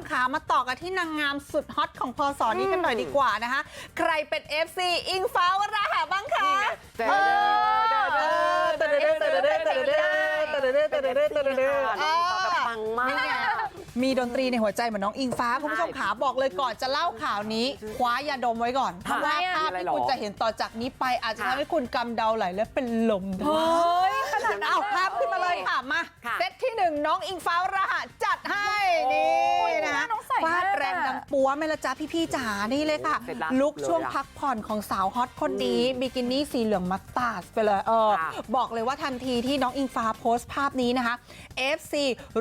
มขามาต่อกันที่นางงามสุดฮอตของพศนี้กันหน่อยดีกว่านะคะใครเป็น FC อิงฟ้าวราหะบ้างคะเด้เอออเตเดเดเตเดเดเตเดเดเตเดเดเตเดเดเตเดเดน้องฟ้าแบบปังมากมีดนตรีในหัวใจเหมือนน้องอิงฟ้า คุณผู้ชมขาบอกเลยก่อนจะเล่าข่าวนี้ คว้ายาดมไว้ก่อนเพราะว่าภาพที่คุณจะเห็นต่อจากนี้ไปอาจจะทำให้คุณกำเดาไหลและเป็นลมได้เฮ้ยขนาดนั้นเอาภาพขึ้นมาเลยค่ะมาค่ะเซตที่หนึ่งน้องอิงฟ้าวราหะจัดให้ นี่นะ น้องใส่ ฟาด มาก แรงดัง ปัวไหม่ละจ้าพี่ๆจ๋านี่เลยค่ะเสร็จแล้วลุกเลยช่วงอะพักผ่อนของสาวฮอตคนนี้บิกินี่สีเหลืองมัสตาร์ดไปเลยเออค่ะบอกเลยว่าทันทีที่น้องอิงฟ้าโพสต์ภาพนี้นะคะ FC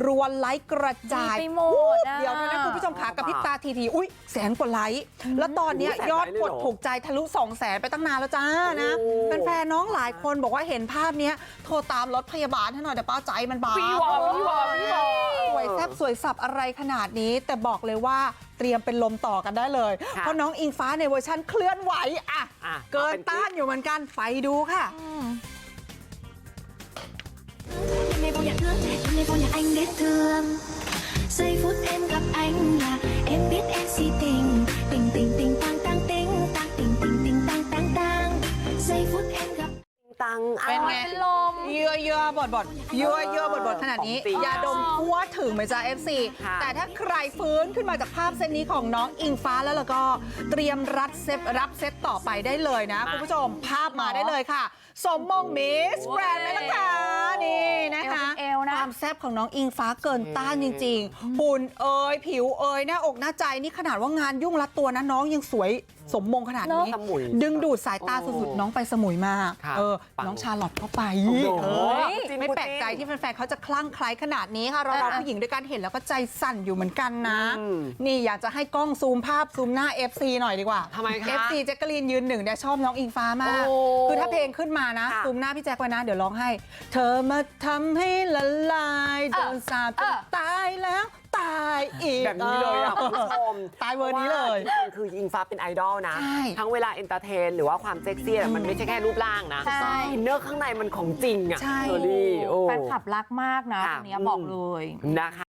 รวนไลค์กระจายดีไปหมดอะเดี๋ยวเท่านั้นคุณผู้ชมขากับพริบตาทีทีอุ้ยแสนกว่าไลค์แล้วตอนเนี้ยแสนยอดไลค์เลยกเหรดอถูกใจทะลุ2 0 0แสนไปตั้งนานแล้วจ้านะโอ้แฟนๆน้องหลายคนบอกว่าเห็นภาพเนี้ยโทรตามรถพยาบาลให้หน่อยเดี๋ยวป้าใจมันบาดพี่วอพี่วอพี่วอ สวยแซ่บสวยสับอะไรขนาดนี้ แต่บอกเลยว่าเตรียมเป็นลมต่อกันได้เลยค่ะเพราะน้องอิงฟ้าในเวอร์ชั่นเคลื่อนไหวอะอะเกินเป็นคลิปต้านอยู่เหมือนกันไปดูค่ะ Đêm nay vô nhà thương, đêm nay vô nhà anh để thương Giây phút em gặp anh là em biết em si tình Tình งเป็นไง เป็นลม เยื่อเยื่อบดบดเยื่อเยื่อบดบดขนาดนี้ ของจริงยาดมทั่วถึงไหมจ๊ะ FC ค่ะ แต่ถ้าใครฟื้นขึ้นมาจากภาพเซตนี้ของน้องอิงฟ้าแล้วแล้วก็เตรียมรัดเซตรับเซตต่อไปได้เลยนะ คุณผู้ชมภาพมาได้เลยค่ะ สมมงมิสแกรนด์เลยนะคะนี่นะคะ เอวเป็นเอวนะ ความแซ่บของน้องอิงฟ้าเกินต้านจริงๆหุ่นเอยผิวเอยหน้าอกหน้าใจนี่ขนาดว่างานยุ่งรัดตัวนะน้องยังสวย สมมงขนาดนี้สมุยดึงดูดสายตาสุดๆน้องไปสมุยมากค่ะเออปังน้องชาลอตเข้าไปโอ้โหเออจริงไม่พูดแปลกใจจริงที่แฟนๆเขาจะคลั่งไคล้ขนาดนี้ค่ะเราเออเราผู้หญิงด้วยกันเห็นแล้วก็ใจสั่นอยู่เหมือนกันนะอืมนี่อยากจะให้กล้องซูมภาพซูมหน้า FC หน่อยดีกว่าทำไมคะ FC แจ็คกะลีนยืนหนึ่งเนี่ยชอบน้องอิงฟ้ามากโอ้คือถ้าเพลงขึ้นมานะค่ะซูมหน้าพี่แจ็คไว้นะเดี๋ยวร้องให้ เธอมาทำให้ละลายโดนสาปจนตายแล้วตายอีกแบบนี้เลยอะคุณผู้ชมตายเวอร์นี้เลยพราะว่าจริงๆคืออิงฟ้าเป็นไอดอลนะ ใช่ทั้งเวลาเอนเตอร์เทน หรือว่าความเซ็กซี่อะมันไม่ใช่แค่รูปร่างนะใช่ อินเนอร์ข้างในมันของจริงอะใช่เชอรี่โอ้ แฟนคลับรักมากนะค่ะคนนี้บอกเลย นะคะ